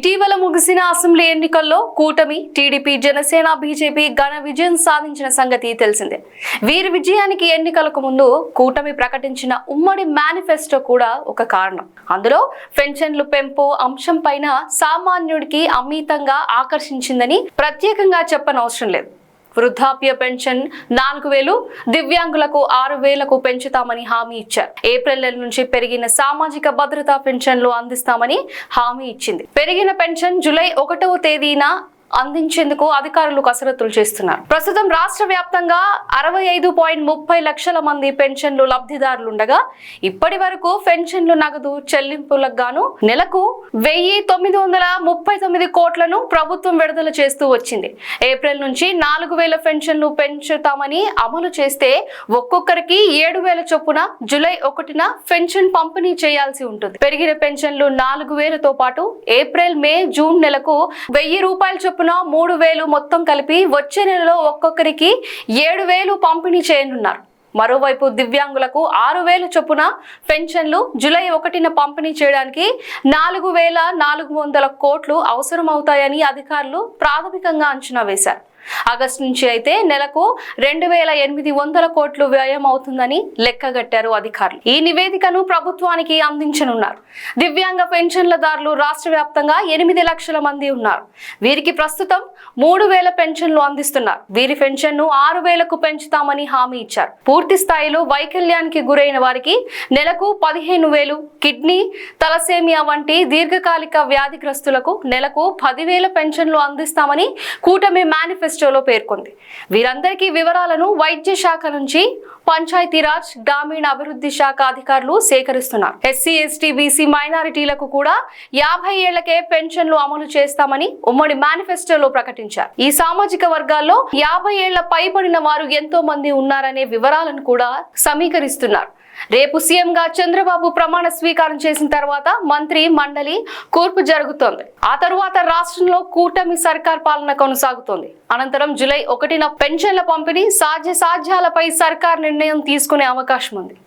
ఇటీవల ముగిసిన అసెంబ్లీ ఎన్నికల్లో కూటమి టీడీపీ జనసేన బీజేపీ ఘన విజయం సాధించిన సంగతి తెలిసిందే. వీరి విజయానికి ఎన్నికలకు ముందు కూటమి ప్రకటించిన ఉమ్మడి మేనిఫెస్టో కూడా ఒక కారణం. అందులో పెన్షన్లు పెంపు అంశం పైన సామాన్యుడికి అమితంగా ఆకర్షించిందని ప్రత్యేకంగా చెప్పనవసరం లేదు. వృద్ధాప్య పెన్షన్ నాలుగు వేలు దివ్యాంగులకు ఆరు వేలకు పెంచుతామని హామీ ఇచ్చారు. ఏప్రిల్ నెల నుంచి పెరిగిన సామాజిక భద్రతా పెన్షన్లు అందిస్తామని హామీ ఇచ్చింది. పెరిగిన పెన్షన్ జులై ఒకటవ తేదీన అందించేందుకు అధికారులు కసరత్తులు చేస్తున్నారు. ప్రస్తుతం రాష్ట్ర వ్యాప్తంగా అరవై ఐదు పాయింట్ ముప్పై లక్షల మంది పెన్షన్లు లబ్ధిదారులుండగా ఇప్పటి వరకు పెన్షన్లు నగదు చెల్లింపులకు గాను నెలకు వెయ్యి తొమ్మిది వందల ముప్పై తొమ్మిది కోట్లను ప్రభుత్వం విడుదల చేస్తూ వచ్చింది. ఏప్రిల్ నుంచి నాలుగు వేల పెన్షన్లు పెంచుతామని అమలు చేస్తే ఒక్కొక్కరికి ఏడు వేల చొప్పున జూలై ఒకటిన పెన్షన్ పంపిణీ చేయాల్సి ఉంటుంది. పెరిగిన పెన్షన్లు నాలుగు వేలతో పాటు ఏప్రిల్ మే జూన్ నెలకు వెయ్యి రూపాయల చొప్పున చొప్పున మూడు వేలు మొత్తం కలిపి వచ్చే నెలలో ఒక్కొక్కరికి ఏడు వేలు పంపిణీ చేయనున్నారు. మరోవైపు దివ్యాంగులకు ఆరు వేలు చొప్పున పెన్షన్లు జూలై ఒకటిన పంపిణీ చేయడానికి నాలుగు వేల నాలుగు వందల కోట్లు అవసరమవుతాయని అధికారులు ప్రాథమికంగా అంచనా వేశారు. ఆగస్టు నుంచి అయితే నెలకు రెండు వేల ఎనిమిది వందల కోట్లు వ్యయం అవుతుందని లెక్కగట్టారు అధికారులు. ఈ నివేదికను ప్రభుత్వానికి అందించనున్నారు. దివ్యాంగ పెన్షన్లదారులు రాష్ట్ర వ్యాప్తంగా ఎనిమిది లక్షల మంది ఉన్నారు. వీరికి ప్రస్తుతం మూడు వేల పెన్షన్లు అందిస్తున్నారు. వీరి పెన్షన్ను ఆరు వేలకు పెంచుతామని హామీ ఇచ్చారు. పూర్తి స్థాయిలో వైకల్యానికి గురైన వారికి నెలకు పదిహేను వేలు కిడ్నీ తలసేమియా వంటి దీర్ఘకాలిక వ్యాధిగ్రస్తులకు నెలకు పదివేల పెన్షన్లు అందిస్తామని కూటమి మేనిఫెస్టోలో పేర్కొంది. వీరందరికీ వివరాలను వైద్య శాఖ నుంచి పంచాయతీరాజ్ గ్రామీణ అభివృద్ధి శాఖ అధికారులు సేకరిస్తున్నారు. ఎస్సీ ఎస్టీ బీసీ మైనారిటీలకు కూడా యాభై ఏళ్ళకే పెన్షన్లు అమలు చేస్తామని ఉమ్మడి మేనిఫెస్టోలో ప్రకటించారు. ఈ సామాజిక వర్గాల్లో యాభై ఏళ్ళ పైబడిన వారు ఎంతో మంది ఉన్నారనే వివరాలను కూడా సమీకరిస్తున్నారు. రేపు సీఎంగా చంద్రబాబు ప్రమాణ స్వీకారం చేసిన తర్వాత మంత్రి మండలి కూర్పు జరుగుతోంది. ఆ తరువాత రాష్ట్రంలో కూటమి సర్కార్ పాలన కొనసాగుతోంది. అనంతరం జులై ఒకటిన పెన్షన్ల పంపిణీ సాధ్య సాధ్యాలపై సర్కార్ నిర్ణయం తీసుకునే అవకాశం ఉంది.